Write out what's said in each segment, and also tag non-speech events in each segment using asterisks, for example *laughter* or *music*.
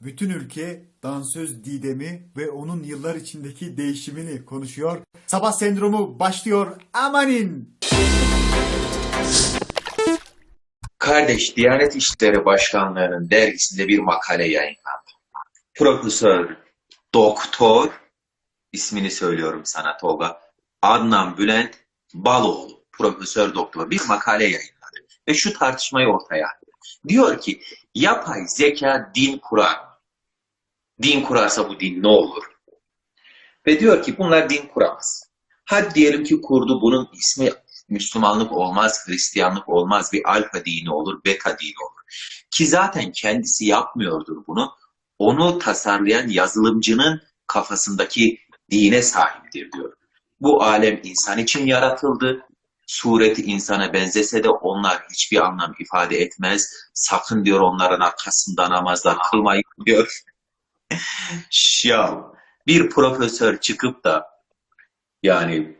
Bütün ülke dansöz Didem'i ve onun yıllar içindeki değişimini konuşuyor. Sabah sendromu başlıyor. Amanin! Kardeş, Diyanet İşleri Başkanlığı'nın dergisinde bir makale yayınlandı. Profesör, doktor, ismini söylüyorum sana Tolga, Adnan Bülent Baloğlu, profesör doktor bir makale yayınladı. Ve şu tartışmayı ortaya attı. Diyor ki, yapay zeka din kurar? Din kurarsa bu din ne olur? Ve diyor ki bunlar din kuramaz. Hadi diyelim ki kurdu bunun ismi Müslümanlık olmaz, Hristiyanlık olmaz, bir alfa dini olur, beta dini olur. Ki zaten kendisi yapmıyordur bunu. Onu tasarlayan yazılımcının kafasındaki dine sahiptir diyor. Bu alem insan için yaratıldı. Sureti insana benzese de onlar hiçbir anlam ifade etmez. Sakın diyor onların arkasında namazlar kılmayın diyor. Ya bir profesör çıkıp da yani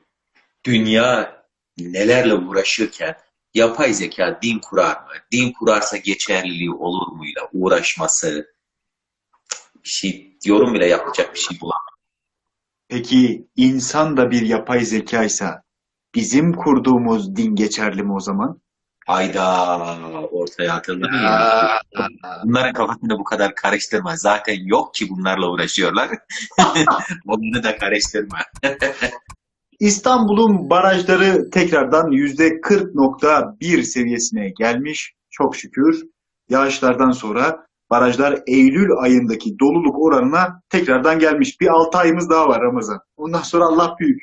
dünya nelerle uğraşırken yapay zeka din kurar mı? Din kurarsa geçerliliği olur muyla uğraşması bir şey yorum bile yapacak bir şey bulamam. Peki insan da bir yapay zekaysa bizim kurduğumuz din geçerli mi o zaman? Hayda ortaya atıldı. Bunların kafasını bu kadar karıştırma. Zaten yok ki bunlarla uğraşıyorlar. *laughs* Onları da karıştırma. *laughs* İstanbul'un barajları tekrardan %40.1 seviyesine gelmiş. Çok şükür. Yağışlardan sonra barajlar Eylül ayındaki doluluk oranına tekrardan gelmiş. Bir 6 ayımız daha var Ramazan. Ondan sonra Allah büyük.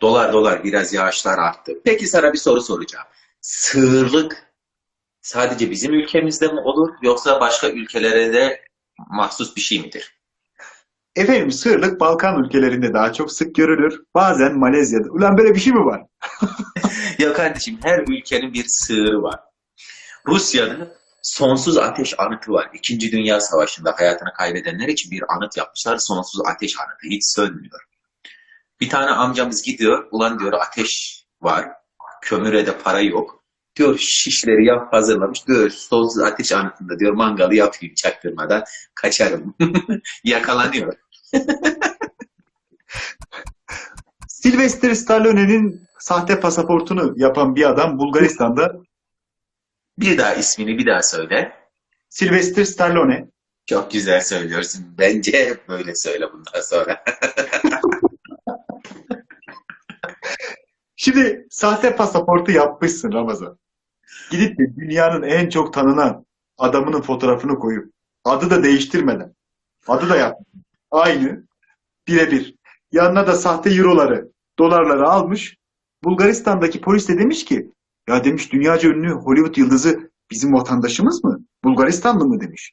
Dolar dolar biraz yağışlar arttı. Peki sana bir soru soracağım. Sığırlık sadece bizim ülkemizde mi olur yoksa başka ülkelere de mahsus bir şey midir? Efendim sığırlık Balkan ülkelerinde daha çok sık görülür. Bazen Malezya'da. Ulan böyle bir şey mi var? *laughs* Ya kardeşim her ülkenin bir sığırı var. Rusya'da sonsuz ateş anıtı var. İkinci Dünya Savaşı'nda hayatını kaybedenler için bir anıt yapmışlar. Sonsuz ateş anıtı. Hiç sönmüyor. Bir tane amcamız gidiyor. Ulan diyor ateş var. Kömüre de para yok. Diyor şişleri yap hazırlamış. Diyor sonsuz ateş anıtında diyor mangalı yapayım çaktırmadan kaçarım. *laughs* Yakalanıyor. *laughs* Sylvester Stallone'nin sahte pasaportunu yapan bir adam Bulgaristan'da Bir daha ismini bir daha söyle. Sylvester Stallone Çok güzel söylüyorsun. Bence böyle söyle bundan sonra. *laughs* Şimdi sahte pasaportu yapmışsın Ramazan. Gidip de dünyanın en çok tanınan adamının fotoğrafını koyup adı da değiştirmeden adı da yap. Aynı birebir. Yanına da sahte euroları, dolarları almış. Bulgaristan'daki polis de demiş ki ya demiş dünyaca ünlü Hollywood yıldızı bizim vatandaşımız mı? Bulgaristanlı mı demiş.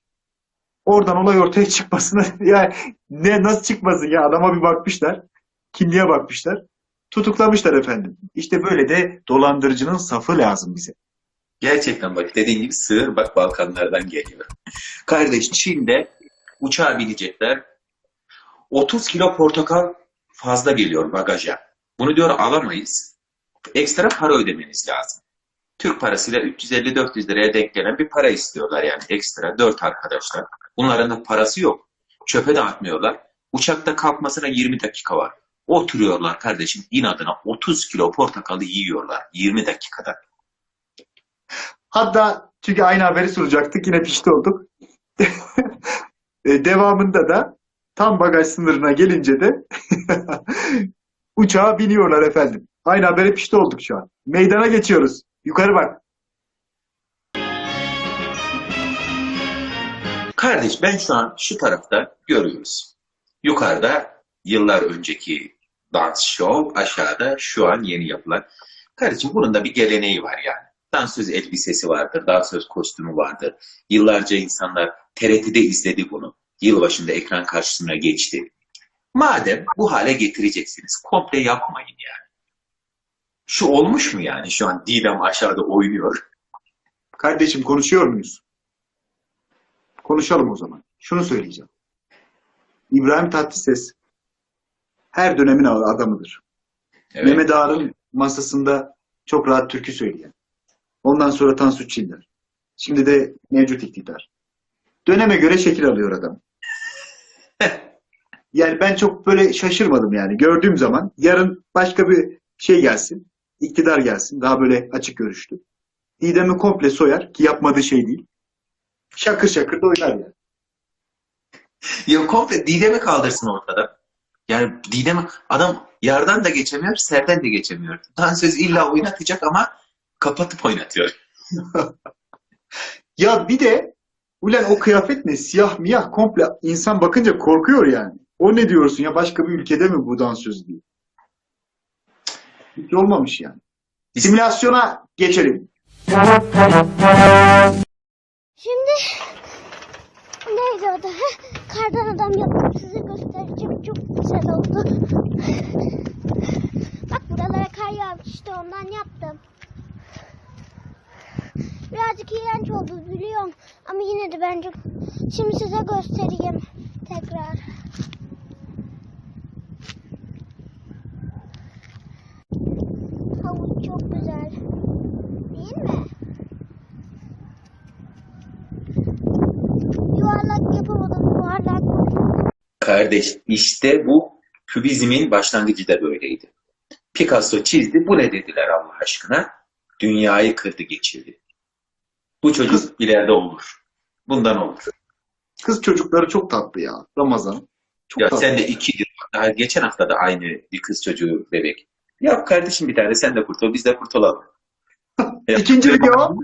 Oradan olay ortaya çıkmasına *laughs* ya ne nasıl çıkmasın ya adama bir bakmışlar. Kimliğe bakmışlar. Tutuklamışlar efendim. İşte böyle de dolandırıcının safı lazım bize. Gerçekten bak dediğin gibi sığır bak Balkanlardan geliyor. Kardeş Çin'de uçağa binecekler. 30 kilo portakal fazla geliyor bagaja. Bunu diyor alamayız. Ekstra para ödemeniz lazım. Türk parasıyla 350-400 liraya denk gelen bir para istiyorlar yani ekstra. Dört arkadaşlar. Bunların da parası yok. Çöpe de atmıyorlar. Uçakta kalkmasına 20 dakika var. Oturuyorlar kardeşim inadına 30 kilo portakalı yiyorlar 20 dakikada. Hatta çünkü aynı haberi sunacaktık yine pişti olduk. *laughs* E, Devamında da tam bagaj sınırına gelince de *laughs* uçağa biniyorlar efendim. Aynı habere pişti olduk şu an. Meydana geçiyoruz. Yukarı bak. Kardeş ben şu an şu tarafta görüyoruz. Yukarıda yıllar önceki dans show, aşağıda şu an yeni yapılan. Kardeşim bunun da bir geleneği var yani. Dansöz elbisesi vardır, dansöz kostümü vardır. Yıllarca insanlar TRT'de izledi bunu. Yılbaşında ekran karşısına geçti. Madem bu hale getireceksiniz, komple yapmayın yani. Şu olmuş mu yani? Şu an Didem aşağıda oynuyor. Kardeşim konuşuyor muyuz? Konuşalım o zaman. Şunu söyleyeceğim. İbrahim Tatlıses her dönemin adamıdır. Evet. Mehmet Ağar'ın masasında çok rahat türkü söyleyen. Ondan sonra Tansu Çiller. Şimdi de mevcut iktidar. Döneme göre şekil alıyor adam. *laughs* Yani ben çok böyle şaşırmadım yani. Gördüğüm zaman yarın başka bir şey gelsin. iktidar gelsin. Daha böyle açık görüşlü. Didem'i komple soyar ki yapmadığı şey değil. Şakır şakır da oynar yani. *laughs* Ya komple Didem'i kaldırsın ortada. Yani Didem'i adam yardan da geçemiyor, serden de geçemiyor. Dansöz illa oynatacak ama kapatıp oynatıyor. *laughs* Ya bir de ulan o kıyafet ne? Siyah miyah komple insan bakınca korkuyor yani. O ne diyorsun ya başka bir ülkede mi bu dansöz diye. Hiç olmamış yani. Simülasyona geçelim. Şimdi neydi Kardan adam yaptım size göstereceğim. Çok güzel oldu. Bak buralara kar yağmış işte ondan yaptım. Birazcık iğrenç oldu biliyorum. Ama yine de bence şimdi size göstereyim tekrar. Havuz çok güzel. Değil mi? Yuvarlak yapamadım yuvarlak. Kardeş işte bu kübizmin başlangıcı da böyleydi. Picasso çizdi, bu ne dediler Allah aşkına? Dünyayı kırdı geçirdi. Bu çocuk ileride olur. Bundan olur. Kız çocukları çok tatlı ya. Ramazan. Çok Ya tatlı. sen de iki yıl, daha geçen hafta da aynı bir kız çocuğu bebek. Yap kardeşim bir tane sen de kurtul, biz de kurtulalım. *laughs* İkinci video.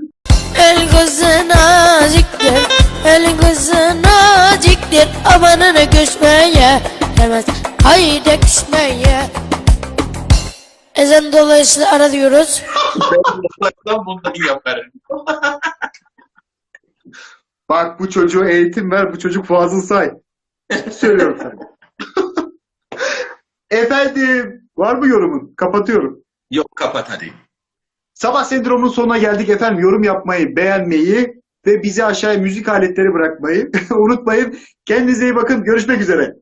El kızı naziktir, el kızı naziktir Amanını göçmeye demez, haydi küsmeye Ezan dolayısıyla ara diyoruz. Ben bundan yaparım. Bak bu çocuğa eğitim ver, bu çocuk Fazıl Say. Söylüyorum sana. Efendim, var mı yorumun? Kapatıyorum. Yok kapat hadi. Sabah sendromunun sonuna geldik efendim. Yorum yapmayı, beğenmeyi ve bizi aşağıya müzik aletleri bırakmayı *laughs* unutmayın. Kendinize iyi bakın. Görüşmek üzere.